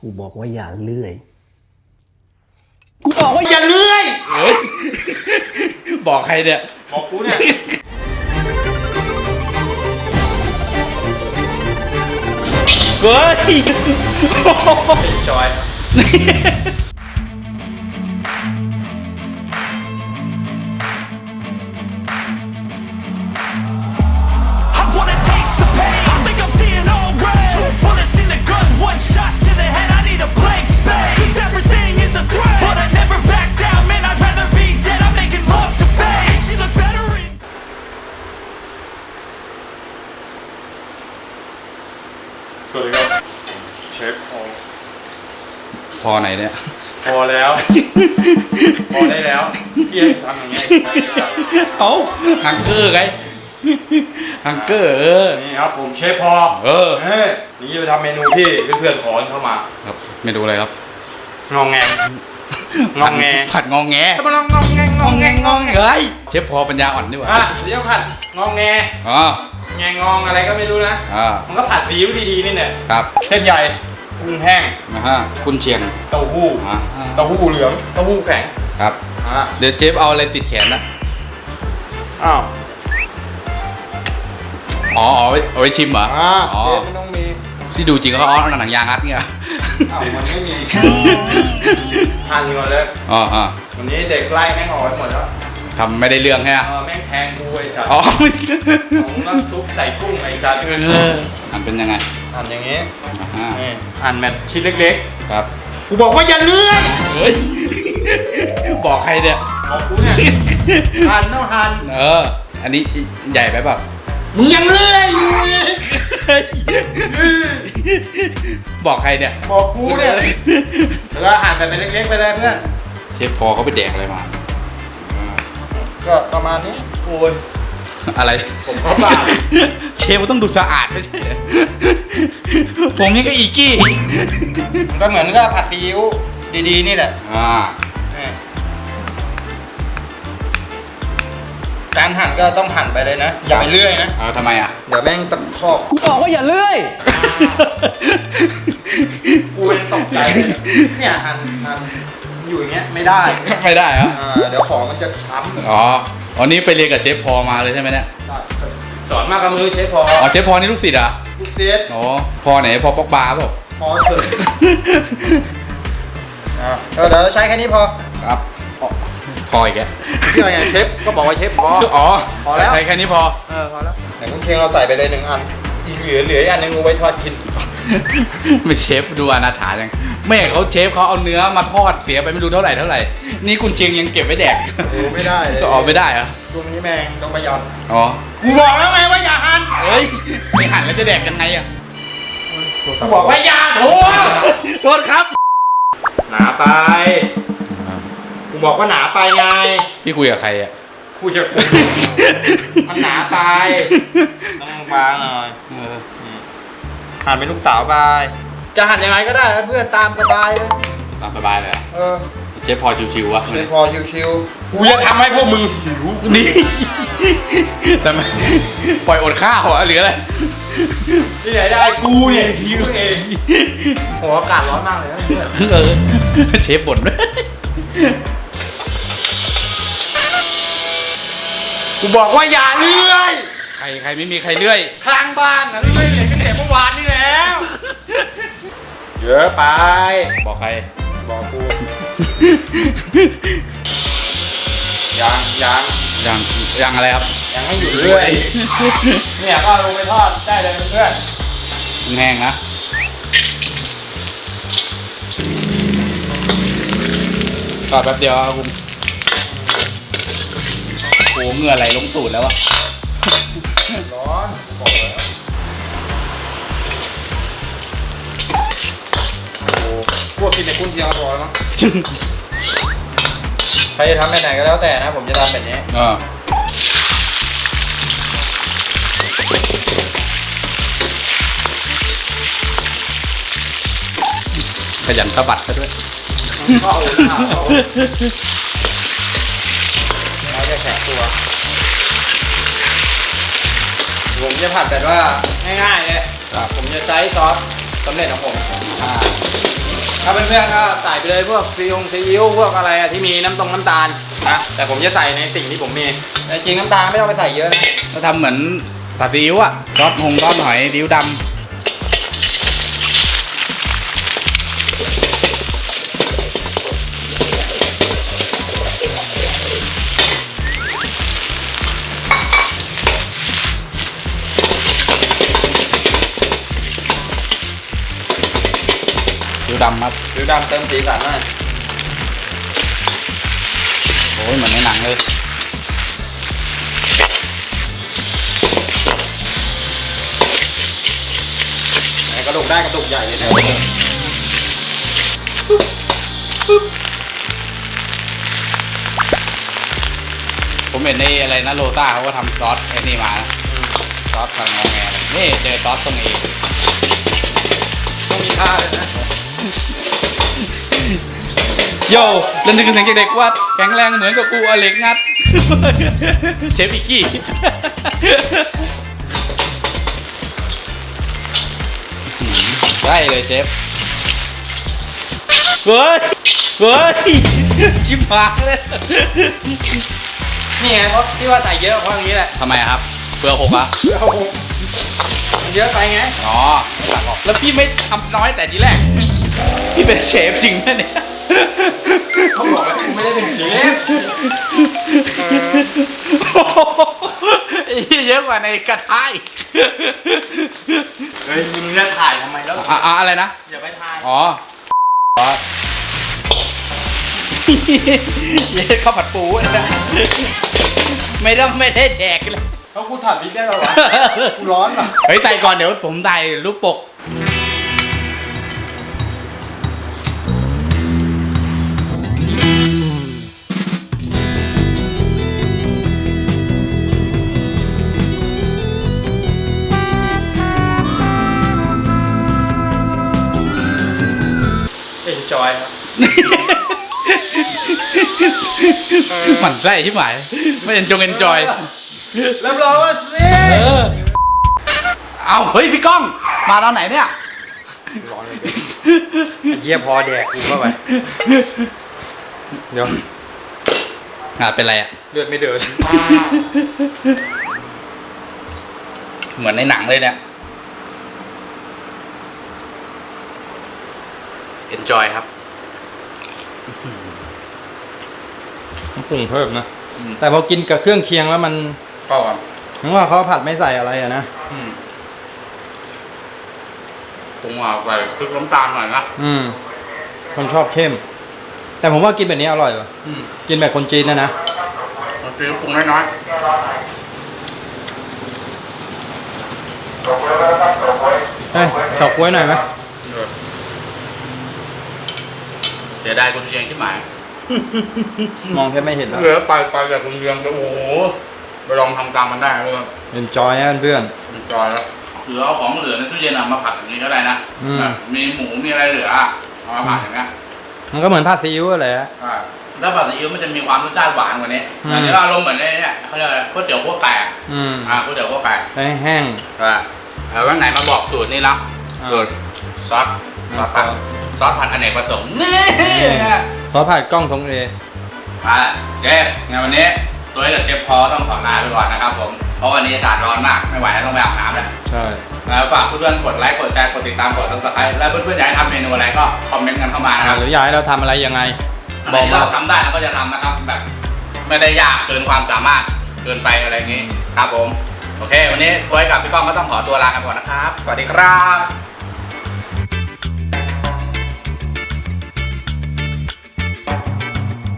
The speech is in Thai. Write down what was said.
กูบอกว่าอย่าเลื่อย กูบอกว่าอย่าเลื่อยเฮ้ยบอกใครเนี่ย บอกกูเนี่ย เฮ้ย จอย อไหนเนี่ย พอแล้ว พอได้แล้วพี่ให้ทำอย่างนี้เอาฮังเกอร์ไงฮังเกอร์เออ นี่ครับผมเชฟพอเออ เฮ้ยนี่จะไปทำเมนูที่เพื่อนๆขอเข้ามาครับเมนูอะไรครับงองแงงงองแงผัดงองแงจะมาลองงองแงงงองแงงงองแงงเฮ้ยเชฟพอปัญญาอ่อนดีกว่าอะเดี๋ยวผัดงองแงอ๋อแงงองอะไรก็ไม่รู้นะอ่ามันก็ผัดซีอิ๊วดีๆนี่เนี่ยครับ เส้นใหญ่ กุ้งแห้งนะฮะคุณเชียง เต้าหู้อ่า เต้าหู้เหลืองเต้าหู้แข็งครับ อะเดี๋ยวเชฟเอาอะไรติดแขนนะอ้าวอ๋อเอาไว้เอาไว้ชิมเหรออ่าอ๋อเชฟไม่ต้องมีที่ดูจริงเขาเอาหนังยางรัดเนี่ยอ้าวมันไม่มีหั่นก่อนเลยอ๋ออ๋อวันนี้เด็กไล่แม่งออกไปหมดแล้วทำไม่ได้เรื่องแค่เออแม่งแทงกูไอ้สัตว์อ๋อของน้ำซุปใส่กุ้งไอ้สัตว์เออ อันเป็นยังไงหั่นอย่างงี้อ่านี่หั่นแบบชิ้นเล็กครับ ๆ กูบอกว่าอย่าเลื่อยเฮ้ย บอกใครเนี่ยบอกกูเนี่ยหั่นต้องหั่นเออ อันนี้ใหญ่ไปเปล่ามึงยังเลื่อยอยู่อีกบอกใครเนี่ยบอกกูเนี่ยแล้วก็หั่นแบบเป็นเล็กๆไปเลยเพื่อน เชฟพอเขาไปแดกอะไรมา ก็ประมาณนี้โอ้ย อะไรผมเข้าปาก เชฟมันต้องดูสะอาดไม่ใช่เหรอผมนี่ก็อีกี้ก็เหมือนก็ผัดซีอิ๊วดีๆ นี่แหละอ่านี่การหั่นก็ต้องหั่นไปเลยนะ อย่าไปเลื่อยนะ เอาทำไมอะ เดี๋ยวแม่งตะคอก กูบอกว่าอย่าเลื่อย กูเป็นตกใจเลยเนี่ยหั่นหั่น อยู่อย่างเงี้ยไม่ได้ไม่ได้เหรออ่าเดี๋ยวของมันจะช้ำอ๋ออ๋อนี่ไปเรียนกับเชฟพอมาเลยใช่ไหมเนี่ยสอนมากกับมือเชฟพออ๋อเชฟพอนี่ลูกศิษย์เหรอะลูกเซตอ๋อพอไหนพอปอกบาร์เปล่า พอเถอะอ่าเออเดี๋ยวใช้แค่นี้พอครับอ๋อพออีกแล้วเชื่อไงเชฟก็บอกว่าเชฟพอ อ๋อพอแล้ว ใช้แค่นี้พอ เออพอแล้วไหนคุณเชียงเราใส่ไปเลยหนึ่งอันอีกเหลือเหลืออีกอันหนึงกูไว้ทอดกิน ไม่เชฟดูอนาถาจังไม่เห็นเขาเชฟเขาเอาเนื้อมาทอดเสียไปไม่รู้เท่าไหร่เท่าไหร่ นี่คุณเชียงยังเก็บไว้แดกโอ้ไม่ได้เลยก็ออกไม่ได้เหรอช่วงนี้แมงต้องประหยัดอ๋อกูบอกแล้วไงว่าอย่าหั่นเฮ้ยไม่หั่นแล้วจะแดกกันไงอะกูบอกว่าอย่าโถโทษครับ หนาไปกูบอกว่าหนาไปไง พี่คุยกับใครอะกูจะกูมันหนาไปต้องบางหน่อยเออ หั่นเป็นลูกเต๋าไปจะหั่นยังไงก็ได้นะเพื่อนตามสบายเลยตามสบายเลยอะเออเชฟพอชิวๆวะเชฟพอชิวๆกูจะทำให้พวกมึงหิวนี่ทำไมปล่อยอดข้าวเหรอหรืออะไรที่ไหนได้กูเนี่ยหิวเองโหอากาศร้อนมากเลยนะเพื่อนเออเชฟบ่นด้วยกูบอกว่าอย่าเลื่อยใครใครไม่มีใครเลื่อยข้างบ้านนะเลื่อยเลยตั้งแต่เมื่อวาน นี่แล้วเยอะไป บอกใคร บอกกูยังยังยังยังอะไรครับยังไม่หยุดเลื่อยเนี่ยก็ลงไปทอดได้เลยเพื่อนแห้งนะก็แป๊บเดียวครับคุณโอ้เหงื่อไหลลงตูดแล้วอะร้อนบอกแล้ว พวกกินในกุ้งเชียงก็พอแล้วมั้งใครจะทำแบบไหนก็แล้วแต่นะ ผมจะทำแบบนี้เออขยันสะบัดซะด้วย เข้าเข้าเข้าแล้วจะแข็งตัว ผมจะผัดแบบว่าง่ายๆเลย ครับ ผมจะใช้ซอสสำเร็จของผม อ่า ถ้าเป็นเพื่อนก็ใส่ไปเลยพวกซีอิ๊วซีอิ๊วพวกอะไรอะที่มีน้ำตรงน้ำตาลนะแต่ผมจะใส่ในสิ่งที่ผมมีแต่จริงน้ำตาลไม่ต้องไปใส่เยอะนะเราทำเหมือนผัดซีอิ๊วอะซอสหงซอสหอยซีอิ้วดำ ดำเติมสีสันหน่อยโอ้ยเหมือนในหนังเลย ไหนกระดูกได้กระดูกใหญ่เลยนะผมเห็นในอะไรนะโรต้าเขาก็ทำซอสไอ้นี่มานะซอสผัดงอแงเลยนี่เจอซอสตรงเองต้องมีท่าเลยนะ โย่แล้วนึกถึงเสียงเด็กๆว่าแข็งแรงเหมือนกับกูเอาเหล็กงัด เชฟอิกกี้ได้เลยเชฟเฮ้ยเฮ้ยชิบหายเลยนี่ไงเพราะที่ว่าใส่เยอะเพราะอย่างนี้แหละทำไมอะครับเปลือกหกอะเอามันเยอะไปไง อ๋อไม่ตักออกแล้วพี่ไม่ทำน้อยแต่ทีแรก พี่เป็นเชฟจริงนะเนี่ย เขาบอกว่ากูไม่ได้เป็นเชฟไอ้เหี้ยเยอะกว่าในกระทะอีกเฮ้ยมึงจะถ่ายทำไมแล้วอะอะอะไรนะ อย่าไปถ่าย อ๋ออ๋อเย้ข้าวผัดปูนะไม่ต้องไม่ได้แดกเลยเขากูถัดพริกได้แล้ววะกูร้อนอะเฮ้ยใส่ก่อนเดี๋ยวผมใส่รูปปก อ็นจอยครับ หมั่นไส้ที่หมายไม่เอ็นจงเอ็นจอย รับรองว่าสิเออ เอาเฮ้ยพี่ก้อง มาตอนไหนเนี่ย ร้อนเลยไอ้เยี่ยพอแดกกูเข้าไป เดี๋ยวอ่าเป็นไรอะ เลือดไม่เดิน เหมือนในหนังเลยเนี่ย enjoy ครับ ต้องปรุงเพิ่มนะ อืมแต่พอกินกับเครื่องเคียงแล้วมันเข้ากันถึงว่าเขาผัดไม่ใส่อะไรอะนะ อืมปรุงเอาไปพริกน้ำตาลหน่อยนะอืม คนชอบเข้ม แต่ผมว่ากินแบบนี้อร่อยว่ะอืมกินแบบคนจีนนะนะบางทีปรุงน้อยเฮ้ยเฉาก๊วยหน่อยไหม ๆ เออเสียดายคุณเชียงที่หมาย มองแทบไม่เห็นแล้วเหลือไปไปแต่คุณเชียงจะโอ้โหไปลองทำตามมันได้เลยเอ็นจอยนะเพื่อนจอยแล้วหรือเอาของเหลือในตู้เย็นอะมาผัดอย่างนี้ก็ได้นะอืมแบบมีหมูมีอะไรเหลืออะเอามาผัดอย่างเงี้ยมันก็เหมือนผัดซีอิ๊วแหละอ่าถ้าผัดซีอิ๊วมันจะมีความรสชาติหวานกว่านี้อืมอันนี้ก็อารมณ์เหมือนไอ้เนี่ยเขาเรียกอะไรก๋วยเตี๋ยวพวกไก่อะอืมอ่าก๋วยเตี๋ยวพวกไก่แห้งอ่าแล้ววันไหนมาบอกสูตรนี่ละอ่าสูตรซอสซอสผัด ซอสซอสผัดอเนกประสงค์นี่ๆซอสผัดกล้องทรงเอมาเจ๊ในวันนี้ตัวเองกับเชฟพอต้องขอลาไปก่อนนะครับผม เพราะวันนี้อากาศร้อนมากไม่ไหวแล้วต้องไปอาบน้ำแล้วใช่แล้วฝากเพื่อนๆกดไลค์กดแชร์กดติดตามกด subscribe และเพื่อนๆอยากให้ทำเมนูอะไรก็คอมเมนต์กันเข้ามานะครับหรืออยากให้เราทำอะไรยังไงอะไรบอกที่มาเราทำได้เราก็จะทำนะครับแบบไม่ได้ยากเกินความสามารถเกินไปอะไรอย่างนี้ครับผม โอเค วันนี้ตัวกับพี่ก้องก็ต้องขอตัวลากันก่อนนะครับ สวัสดีครับ